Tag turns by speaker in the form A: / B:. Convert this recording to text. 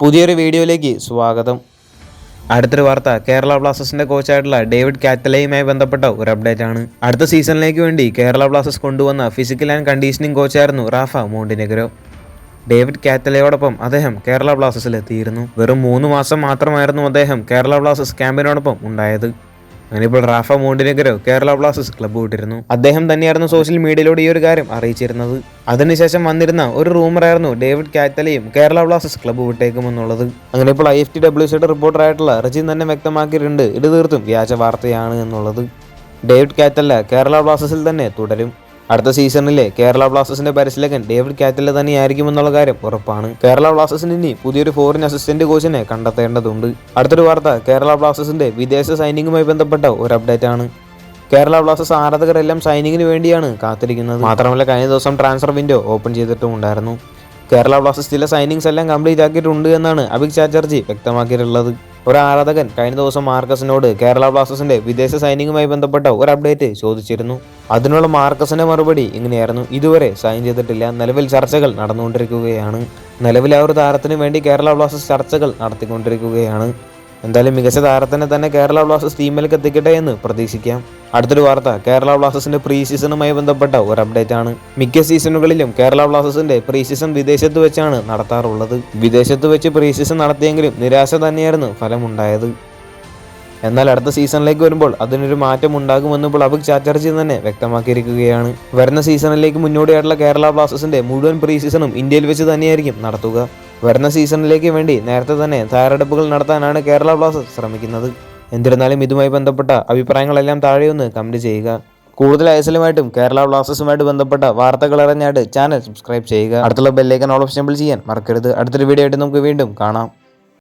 A: പുതിയൊരു വീഡിയോയിലേക്ക് സ്വാഗതം. അടുത്തൊരു വാർത്ത കേരള ബ്ലാസ്റ്റേഴ്സിന്റെ കോച്ചായിട്ടുള്ള ഡേവിഡ് കാറ്റലയുമായി ബന്ധപ്പെട്ട ഒരു അപ്ഡേറ്റ് ആണ് അടുത്ത സീസണിലേക്ക് വേണ്ടി കേരള ബ്ലാസ്റ്റേഴ്സ് കൊണ്ടുവന്ന ഫിസിക്കൽ ആൻഡ് കണ്ടീഷനിങ് കോച്ചായിരുന്നു റാഫ മോണ്ടിനെഗ്രോ. ഡേവിഡ് കാറ്റലയോടൊപ്പം അദ്ദേഹം കേരള ബ്ലാസ്റ്റേഴ്സിൽ എത്തിയിരുന്നു വെറും മൂന്ന് മാസം മാത്രമായിരുന്നു അദ്ദേഹം കേരള ബ്ലാസ്റ്റേഴ്സ് ക്യാമ്പിനോടൊപ്പം ഉണ്ടായത്. അങ്ങനെ ഇപ്പോൾ Rafa Montenegro Kerala Blasters club വിട്ടിരുന്നു. അദ്ദേഹം തന്നെയായിരുന്നു സോഷ്യൽ മീഡിയയിലൂടെ ഈ ഒരു കാര്യം അറിയിച്ചിരുന്നത്. അതിനുശേഷം വന്നിരുന്ന ഒരു റൂമറായിരുന്നു ഡേവിഡ് കാറ്റലയും കേരള ബ്ലാസ്റ്റേഴ്സ് ക്ലബ്ബ് വിട്ടേക്കുമെന്നുള്ളത്. അങ്ങനെ ഇപ്പോൾ ഐ എഫ് ടി ഡബ്ല്യു സിയുടെ റിപ്പോർട്ടറായിട്ടുള്ള റജിൻ തന്നെ വ്യക്തമാക്കിയിട്ടുണ്ട് ഇത് തീർത്തും വ്യാജ വാർത്തയാണ് എന്നുള്ളത്. ഡേവിഡ് കാറ്റല്ല കേരള ബ്ലാസ്റ്റേഴ്സിൽ തന്നെ തുടരും. അടുത്ത സീസണിലെ കേരള ബ്ലാസ്റ്റേഴ്സിന്റെ പരിശീലകൻ ഡേവിഡ് കാറ്റിലെ തന്നെയായിരിക്കും എന്നുള്ള കാര്യം ഉറപ്പാണ്. കേരള ബ്ലാസ്റ്റേഴ്സിന് ഇനി പുതിയൊരു ഫോറിൻ അസിസ്റ്റന്റ് കോച്ചിനെ കണ്ടെത്തേണ്ടതുണ്ട്. അടുത്തൊരു വാർത്ത കേരള ബ്ലാസ്റ്റേഴ്സിന്റെ വിദേശ സൈനിങ്ങുമായി ബന്ധപ്പെട്ട ഒരു അപ്ഡേറ്റ് ആണ്. കേരള ബ്ലാസ്റ്റേഴ്സ് ആരാധകരെല്ലാം സൈനിങ്ങിന് വേണ്ടിയാണ് കാത്തിരിക്കുന്നത്. മാത്രമല്ല കഴിഞ്ഞ ദിവസം ട്രാൻസ്ഫർ വിൻഡോ ഓപ്പൺ ചെയ്തിട്ടുമുണ്ടായിരുന്നു കേരള ബ്ലാസ്റ്റേഴ്സ് ചില സൈനിങ്സ് എല്ലാം കംപ്ലീറ്റ് ആക്കിയിട്ടുണ്ട് എന്നാണ് അഭിക് ചാറ്റർജി വ്യക്തമാക്കിയിട്ടുള്ളത്. ഒരു ആരാധകൻ കഴിഞ്ഞ ദിവസം മാർക്കസിനോട് കേരള ബ്ലാസ്റ്റേഴ്സിന്റെ വിദേശ സൈനിങ്ങുമായി ബന്ധപ്പെട്ട ഒരു അപ്ഡേറ്റ് ചോദിച്ചിരുന്നു. അതിനുള്ള മാർക്കസിന്റെ മറുപടി ഇങ്ങനെയായിരുന്നു. ഇതുവരെ സൈൻ ചെയ്തിട്ടില്ല. നിലവിൽ ചർച്ചകൾ നടന്നുകൊണ്ടിരിക്കുകയാണ്. നിലവിൽ ആ ഒരു താരത്തിന് വേണ്ടി കേരള ബ്ലാസ്റ്റേഴ്സ് ചർച്ചകൾ നടത്തിക്കൊണ്ടിരിക്കുകയാണ്. എന്തായാലും മികച്ച താരത്തിനെ തന്നെ കേരള ബ്ലാസ്റ്റേഴ്സ് ടീമിലേക്ക് എത്തിക്കട്ടെ എന്ന് പ്രതീക്ഷിക്കാം. അടുത്തൊരു വാർത്ത. കേരള ബ്ലാസ്റ്റേഴ്സിന്റെ പ്രീ സീസണുമായി ബന്ധപ്പെട്ട ഒരു അപ്ഡേറ്റ് ആണ് മിക്ക സീസണുകളിലും കേരള ബ്ലാസ്റ്റേഴ്സിന്റെ പ്രീ സീസൺ വിദേശത്ത് വെച്ചാണ് നടത്താറുള്ളത്. വിദേശത്ത് വെച്ച് പ്രീ സീസൺ നടത്തിയെങ്കിലും നിരാശ തന്നെയായിരുന്നു ഫലമുണ്ടായത്. എന്നാൽ അടുത്ത സീസണിലേക്ക് വരുമ്പോൾ അതിനൊരു മാറ്റം ഉണ്ടാകുമെന്ന് പ്ലബിക് ചാറ്റർജി തന്നെ വ്യക്തമാക്കിയിരിക്കുകയാണ്. വരുന്ന സീസണിലേക്ക് മുന്നോടിയായിട്ടുള്ള കേരള ബ്ലാസ്റ്റേഴ്സിന്റെ മുഴുവൻ പ്രീ സീസണും ഇന്ത്യയിൽ വെച്ച് തന്നെയായിരിക്കും നടത്തുക. വരുന്ന സീസണിലേക്ക് വേണ്ടി നേരത്തെ തന്നെ തയ്യാറെടുപ്പുകൾ നടത്താനാണ് കേരള ബ്ലാസ്റ്റേഴ്സ് ശ്രമിക്കുന്നത്. എന്നിരുന്നാലും ഇതുമായി ബന്ധപ്പെട്ട അഭിപ്രായങ്ങളെല്ലാം താഴെയൊന്ന് കമന്റ് ചെയ്യുക. കൂടുതൽ ഐസലുമായിട്ടും കേരള ബ്ലാസ്റ്റേഴ്സുമായിട്ട് ബന്ധപ്പെട്ട വാർത്തകൾ അറിഞ്ഞായിട്ട് ചാനൽ സബ്സ്ക്രൈബ് ചെയ്യുക. അടുത്തുള്ള ബെല്ലേക്കൻ ഓൾ ഓപ്ഷൻ ചെയ്യാൻ മറക്കരുത്. അടുത്തൊരു വീഡിയോ ആയിട്ട് നമുക്ക് വീണ്ടും കാണാം.